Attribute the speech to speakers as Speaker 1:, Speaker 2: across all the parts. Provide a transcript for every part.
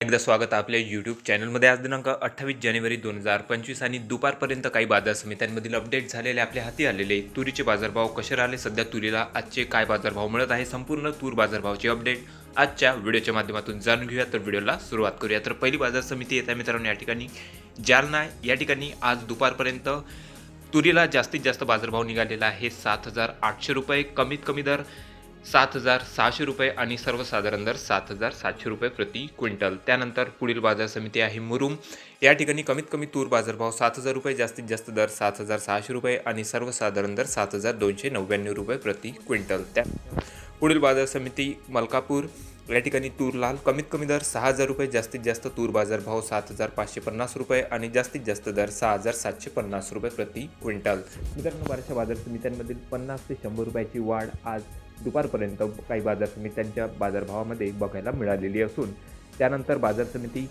Speaker 1: एकदा स्वागत आपल्या यूट्यूब चॅनलमध्ये आज दिनांक अठ्ठावीस जानेवारी दोन हजार पंचवीस आणि दुपारपर्यंत काही बाजार समित्यांमधील अपडेट झालेले आपल्या हाती आलेले तुरीचे बाजारभाव कसे राहिले? सध्या तुरीला आजचे काय बाजारभाव मिळत आहे? संपूर्ण तूर बाजारभावाचे अपडेट आजच्या व्हिडिओच्या माध्यमातून जाणून घेऊया. तर व्हिडिओला सुरुवात करूया. तर पहिली बाजार समिती येत आहे मित्रांनो या ठिकाणी जालना या ठिकाणी आज दुपारपर्यंत तुरीला जास्तीत जास्त बाजारभाव निघालेला आहे सात हजार आठशे रुपये. कमीत कमी दर सात हजार सहाशे रुपये आणि सर्वसाधारण दर सात हजार सातशे रुपये प्रति क्विंटल. त्यानंतर पुढील बाजार समिती आहे मुरुम. या ठिकाणी कमीत कमी तूर बाजारभाव सात हजार रुपये जास्तीत जास्त दर सात हजार सहाशे रुपये आणि सर्वसाधारण दर सात हजार दोनशे नव्याण्णव रुपये प्रति क्विंटल. त्या पुढील बाजार समिती मलकापूर या ठिकाणी तूर लाल कमीत कमी दर सहा हजार रुपये जास्तीत जास्त तूर बाजार भाव सात हजार पाचशे पन्नास रुपये आणि जास्तीत जास्त दर सहा हजार सातशे पन्नास रुपये प्रति क्विंटल. मित्रांनो बऱ्याचशा बाजार समित्यांमधील पन्नास ते शंभर रुपयाची वाढ आज दुपारपर्यंत काही बाजार समित्यांच्या बाजारभावामध्ये बघायला मिळालेली असून त्यानंतर बाजार समिती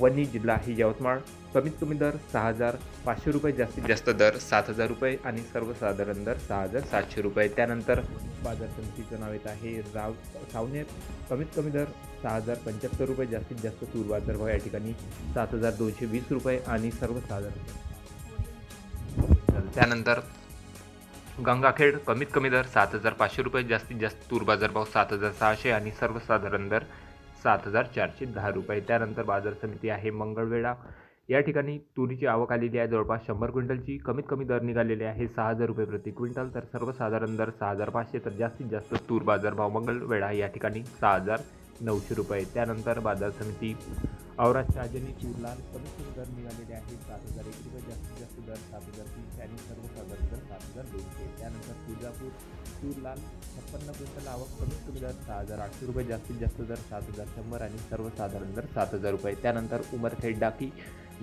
Speaker 1: वनी जिल्हा ही यवतमाळ. कमीत कमी दर सहा हजार पाचशे रुपये जास्तीत जास्त दर सात हजार रुपये आणि सर्वसाधारण दर सहा हजार सातशे रुपये. त्यानंतर बाजार समितीचं नाव येत आहे राव सावनेर कमीत कमी दर सहा हजार पंच्याहत्तर रुपये जास्तीत जास्त तूर बाजार भाव या ठिकाणी सात हजार दोनशे वीस रुपये आणि सर्वसाधारण त्यानंतर गंगाखेड कमीत कमी दर सात हजार पाचशे रुपये जास्तीत जास्त तूर बाजारभाव सात हजार सहाशे आणि सर्वसाधारण दर सात हजार चारशे दहा रुपये. त्यानंतर बाजार समिती आहे मंगळवेढा. या ठिकाणी तुरीची आवक आलेली आहे. जवळपास शंभर क्विंटलची कमीत कमी दर निघालेले आहे. सहा हजार रुपये प्रति क्विंटल. तर सर्वसाधारण दर सहा हजार पाचशे. तर जास्तीत जास्त तूर बाजारभाव मंगळवेढा या ठिकाणी सहा हजार नऊशे रुपये. त्यानंतर बाजार समिती औरात शहाजनी तूर लाल दर मिळालेले आहेत सात हजार एक रुपये जास्तीत जास्त दर सात हजार तीनशे आणि सर्वसाधारण दर सात हजार दोनशे. त्यानंतर तुळजापूर तूर छप्पन्न क्विंटल आवक कमीत कमी दर सहा हजार आठशे रुपये जास्तीत जास्त दर सात हजार शंभर आणि सर्वसाधारण दर सात हजार रुपये. त्यानंतर उमरखेड डाकी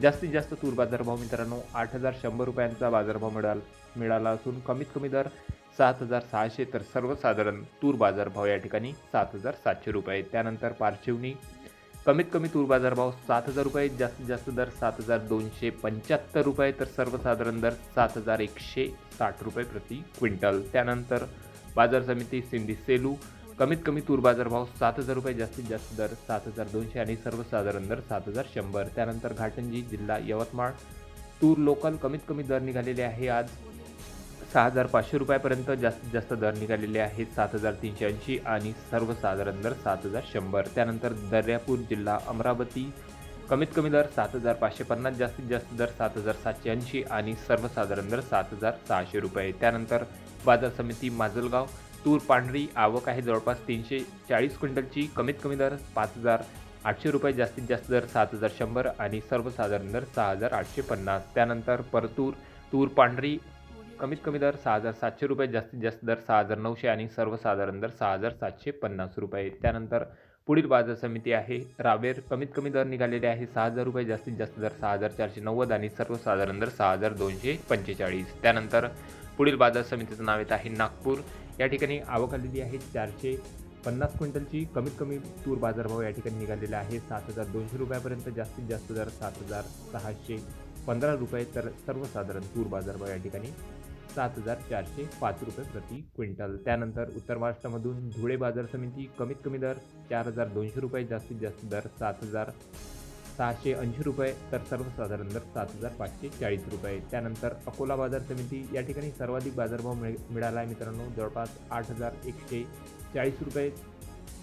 Speaker 1: जास्तीत जास्त तूर बाजारभाव मित्रांनो आठ हजार शंभर रुपयांचा बाजारभाव मिळाल मिळाला असून कमीत कमी दर सात हजार सहाशे तर सर्वसाधारण तूर बाजारभाव या ठिकाणी सात हजार सातशे रुपये. त्यानंतर पारशिवनी कमीत कमी तूर बाजारभाव सात हजार रुपये जास्तीत जास्त दर सात हजार दोनशे पंच्याहत्तर रुपये तर सर्वसाधारण दर सात हजार एकशे साठ रुपये प्रति क्विंटल. त्यानंतर बाजार समिती सिंधी सेलू कमीत कमी तूर बाजारभाव सात हजार रुपये जास्तीत जास्त दर सात हजार दोनशे आणि सर्वसाधारण दर सात हजार शंभर. त्यानंतर घाटंजी जिल्हा यवतमाळ तूर लोकल कमीत कमी दर निघालेले आहे आज सहा हजार पाचशे रुपयापर्यंत जास्तीत जास्त दर निघालेले आहेत. सात हजार तीनशे ऐंशी आणि सर्वसाधारण दर सात हजार शंभर त्यानंतर दर्यापूर जिल्हा अमरावती कमीत कमी दर सात हजार पाचशे पन्नास जास्तीत जास्त दर सात हजार सातशे ऐंशी आणि सर्वसाधारण दर सात हजार सहाशे रुपये. त्यानंतर बाजार समिती माजलगाव तूर पांढरी आवक आहे जवळपास तीनशे चाळीस क्विंटलची कमीत कमी दर पाच हजार आठशे रुपये जास्तीत जास्त दर सात हजार शंभर आणि सर्वसाधारण दर सहा हजार आठशे पन्नास त्यानंतर परतूर तूर पांढरी कमीत कमी दर सहा हजार सातशे रुपये जास्तीत जास्त दर सहा हजार नऊशे आणि सर्वसाधारण दर सहा हजार सातशे पन्नास रुपये. त्यानंतर पुढील बाजार समिती आहे. रावेर कमीत कमी दर निघालेले आहे सहा हजार रुपये जास्तीत जास्त दर सहा हजार चारशे नव्वद आणि सर्वसाधारण दर सहा हजार दोनशे पंचेचाळीस. त्यानंतर पुढील बाजार समितीचं नाव येत आहे नागपूर. या ठिकाणी आवक आलेली आहे चारशे पन्नास क्विंटलची. कमीत कमी तूर बाजारभाव या ठिकाणी निघालेला आहे सात हजार दोनशे रुपयापर्यंत जास्तीत जास्त दर सात हजार सहाशे पंधरा रुपये. तर सर्वसाधारण तूर बाजारभाव या ठिकाणी सात हजार चारशे पाच रुपये प्रति क्विंटल. त्यानंतर उत्तर महाराष्ट्रामधून धुळे बाजार समिती कमीत कमी दर चार हजार दोनशे रुपये जास्तीत जास्त दर सात हजार सहाशे ऐंशी रुपये तर सर्वसाधारण दर सात हजार पाचशे चाळीस रुपये. त्यानंतर अकोला बाजार समिती या ठिकाणी सर्वाधिक बाजारभाव मिळ मिळाला आहे मित्रांनो. जवळपास आठ हजार एकशे चाळीस रुपये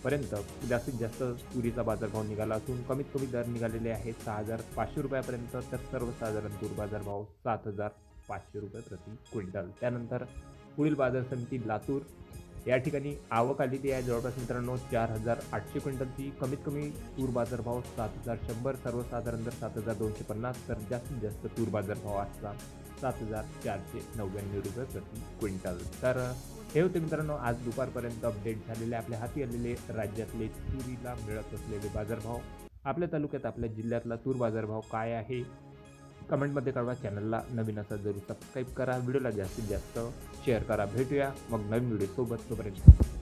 Speaker 1: पर्यंत जास्तीत जास्त तुरीचा बाजारभाव निघाला असून कमीत कमी दर निघालेले आहेत सहा हजार पाचशे रुपयापर्यंत तर सर्वसाधारण तूर बाजारभाव सात हजार पाचशे रुपये प्रति क्विंटल. त्यानंतर पुढील बाजार समिती लातूर. या ठिकाणी आवक आली ती आहे जवळपास मित्रांनो चार हजार आठशे क्विंटलची. कमीत कमी तूर बाजारभाव सात हजार शंभर सर्वसाधारण दर सात हजार दोनशे पन्नास तर जास्तीत जास्त तूर बाजारभाव असला सात हजार चारशे नव्याण्णव रुपये प्रति क्विंटल. तर हे होते मित्रांनो आज दुपारपर्यंत अपडेट झालेले आपल्या हाती आलेले राज्यातले तुरीला मिळत असलेले बाजारभाव आपल्या तालुक्यात आपल्या जिल्ह्यातला तूर बाजारभाव काय आहे? कमेंटमध्ये कळवा. चॅनलला नवीन असा जरूर सबस्क्राईब करा. व्हिडिओला जास्तीत जास्त शेअर करा. भेटूया मग नवीन व्हिडिओसोबत. तोपर्यंत